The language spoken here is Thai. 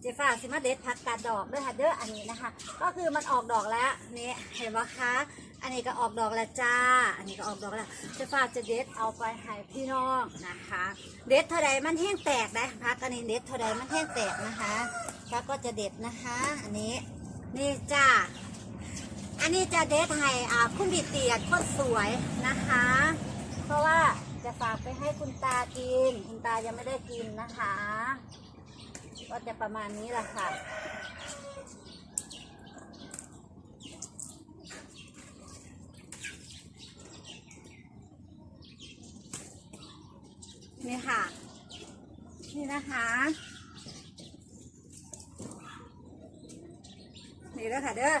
เจฟ้าสิมาเด็ดผักกาดดอกด้วยค่ะเด้ออันนี้นะคะ ก็คือมันออกดอกแล้วนี่เห็นไหมคะอันนี้ก็ออกดอกแล้วจ้า อันนี้ก็ออกดอกแล้วเจฟ้าจะเด็ดเอาไปให้พี่น้องนะคะ เด็ดเท่าใดมันแห้งแตกนะพักอันนี้เด็ดเท่าใดมันแห้งแตกนะคะพักก็จะเด็ดนะคะ อันนี้นี่จ้าอันนี้จะเดทให้คุณดิเตียดคนสวยนะคะ เพราะว่าจะฝากไปให้คุณตากิน คุณตายังไม่ได้กินนะคะ ก็จะประมาณนี้แหละค่ะ นี่ค่ะ นี่นะคะนี่แล้วค่ะเด้อ